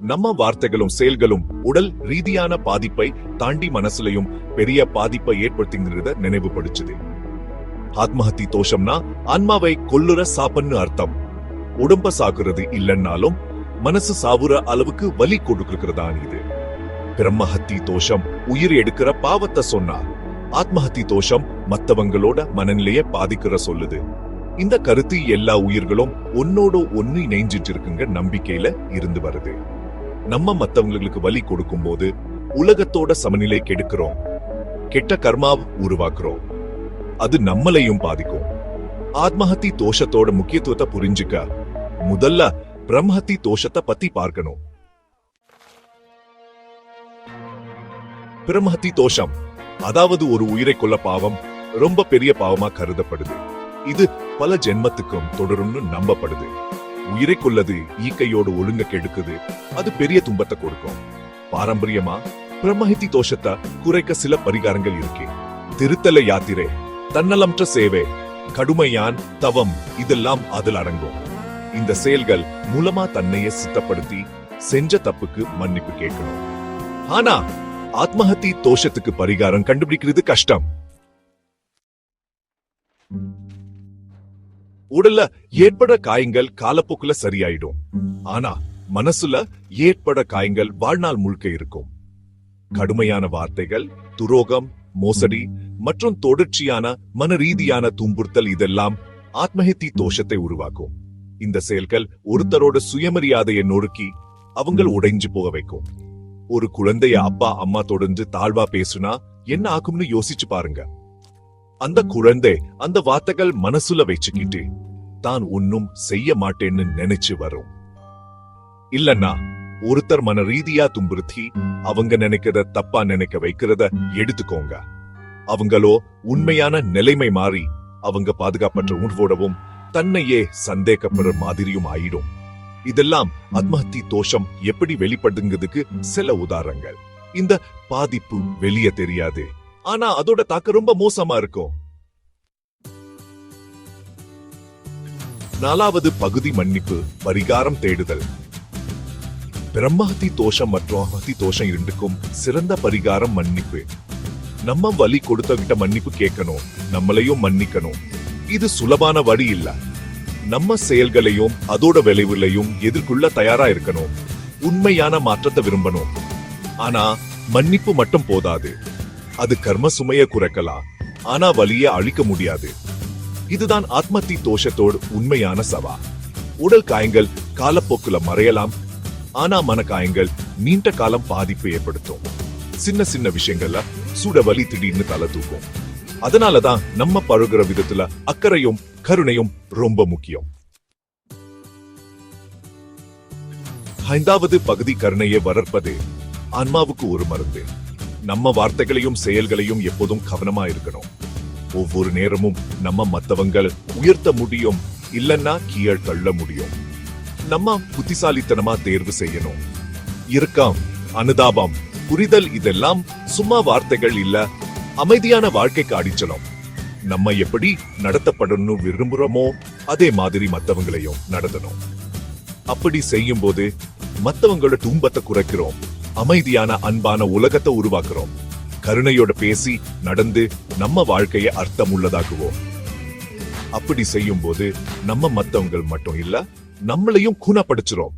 நம்ம வார்த்தைகளும் செயல்களும் உடல் ரீதியான பாதிப்பை தாண்டி மனசுலயும் பெரிய பாதிப்பை ஏற்படுத்துங்கிறத நினைவுபடுச்சுது ஆத்மஹத்தி தோஷம்னா ஆன்மாவை கொல்லுற சாப்பன்னு அர்த்தம். உடம்ப சாகுறது இல்லைன்னாலும் மனசு சாவுற அளவுக்கு வலி கொடுக்கிறதான் இது. பிரம்மஹத்தி தோஷம் உயிர் எடுக்கிற பாவத்தை சொன்னா ஆத்மஹத்தி தோஷம் மத்தவங்களோட மனநிலைய பாதிக்கிற சொல்லுது. இந்த கருத்து எல்லா உயிர்களும் ஒன்னோட ஒன்னு இணைஞ்சிட்டு இருக்குங்க நம்பிக்கையில இருந்து வருது. நம்ம மத்தவங்களுக்கு வலி கொடுக்கும் போது உலகத்தோட சமநிலை கெடுக்கிறோம். கெட்ட கர்மா உருவாக்குறோம். அது நம்மளையும் பாதிக்கும். ஆத்மஹத்தி தோஷத்தோட முக்கியத்துவத்தை புரிஞ்சுக்க முதல்ல பிரம்மஹத்தி தோஷத்தை பத்தி பார்க்கணும். பிரம்மஹத்தி தோஷம் அதாவது ஒரு உயிரை கொல்ல பாவம் ரொம்ப பெரிய பாவமா கருதப்படுது. இது பல ஜென்மத்துக்கும் தொடரும்னு நம்பப்படுது. உயிரை கொல்லது ஈக்கையோடு ஒழுங்க கெடுக்குது. அது பெரிய துன்பத்தை கொடுக்கும். பாரம்பரியமா? பிரம்மஹித்தி தோஷத்தை குறைக்க சில பரிகாரங்கள் இருக்கு. திருத்தல யாத்திரை தன்னலமற்ற சேவை கடுமையான் தவம் இதெல்லாம் அதில் அடங்கும். இந்த செயல்கள் மூலமா தன்னையே சித்தப்படுத்தி செஞ்ச தப்புக்கு மன்னிப்பு கேட்கணும். ஆனா ஆத்மஹத்தி தோஷத்துக்கு பரிகாரம் கண்டுபிடிக்கிறது கஷ்டம். உடல்ல ஏற்பட காயங்கள் காலப்போக்குல சரியாயிடும். ஆனா மனசுல ஏற்பட காயங்கள் வாழ்நாள் முழுக்க இருக்கும். கடுமையான வார்த்தைகள் துரோகம் மோசடி மற்றும் தொடர்ச்சியான மன ரீதியான துன்புறுத்தல் இதெல்லாம் ஆத்மஹத்தி தோஷத்தை உருவாக்கும். இந்த செயல்கள் ஒருத்தரோட சுயமரியாதையை நொறுக்கி அவங்கள் உடைஞ்சு போக வைக்கும். ஒரு குழந்தைய அப்பா அம்மா தொடர்ந்து தாழ்வா பேசுனா என்ன ஆகும்னு யோசிச்சு பாருங்க. அந்த குழந்தை அந்த வார்த்தைகள் மனசுல வச்சுக்கிட்டு தான் ஒன்னும் செய்ய மாட்டேன்னு நினைச்சு வரும். இல்லன்னா ஒருத்தர் மன ரீதியா துன்புறுத்தி அவங்க நினைக்கிறத தப்பா நினைக்க வைக்கிறத எடுத்துக்கோங்க. அவங்களோ உண்மையான நிலைமை மாறி அவங்க பாதுகாப்பற்ற உணர்வோடவும் தன்னையே சந்தேகப்படுற மாதிரியும் ஆயிடும். இதெல்லாம் ஆத்மஹத்தி தோஷம் எப்படி வெளிப்படுங்கிறதுக்கு சில உதாரணங்கள். இந்த பாதிப்பு வெளியே தெரியாது. ஆனா அதோட தாக்கம் ரொம்ப மோசமா இருக்கும். நாலாவது பகுதி மன்னிப்பு பரிகாரம் தேடுதல். பிரம்மஹதி தோஷம் மற்றும் அகதி தோஷம் இரண்டுக்கும் சிறந்த பரிகாரம் மன்னிப்பு. நம்ம வலி கொடுத்தவங்கிட்ட மன்னிப்பு கேட்கணும் நம்மளையும் மன்னிக்கணும். இது சுலபான வழி இல்ல. நம்ம செயல்களையும் அதோட விளைவுகளையும் எதிர்கொள்ள தயாரா இருக்கணும். உண்மையான மாற்றத்தை விரும்பணும். ஆனா மன்னிப்பு மட்டும் போதாது. அது கர்ம சுமையை குறைக்கலாம். ஆனா வழியை அழிக்க முடியாது. இதுதான் ஆத்மத்தி தோஷத்தோடு உண்மையான சவா. உடல் காயங்கள் காலப்போக்குல மறையலாம். ஆனா மன காயங்கள் நீண்ட காலம் பாதிப்பு ஏற்படுத்தும். சின்ன சின்ன விஷயங்கள்ல சுட வலி திடீர்னு தலை தூக்கும். அதனாலதான் நம்ம பழகுற விதத்துல அக்கறையும் கருணையும் ரொம்ப முக்கியம். ஐந்தாவது பகுதி கருணையை வளர்ப்பது ஆன்மாவுக்கு ஒரு மருந்து. நம்ம வார்த்தைகளையும் செயல்களையும் எப்போதும் கவனமா இருக்கணும். ஒவ்வொரு நேரமும் நம்ம மத்தவங்கள் உயர்த்த முடியும் இல்லன்னா கீழ் தள்ள முடியும். நம்ம புத்திசாலித்தனமா தேர்வு செய்யணும். இருக்காம் அனுதாபம் புரிதல் இதெல்லாம் சும்மா வார்த்தைகள் இல்ல அமைதியான வாழ்க்கைக்கு அடிச்சலம் நம்ம எப்படி நடத்தப்படணும் விரும்புறோமோ அதே மாதிரி மத்தவங்களையும் நடத்தணும். அப்படி செய்யும் போது மத்தவங்களோட துன்பத்தை குறைக்கிறோம். அமைதியான அன்பான உலகத்தை உருவாக்குறோம். கருணையோட பேசி நடந்து நம்ம வாழ்க்கையை அர்த்தம் உள்ளதாக்குவோம் அப்படி செய்யும் போது நம்ம மத்தவங்கள் மட்டும் இல்ல நம்மளையும் குணப்படுத்துறோம்.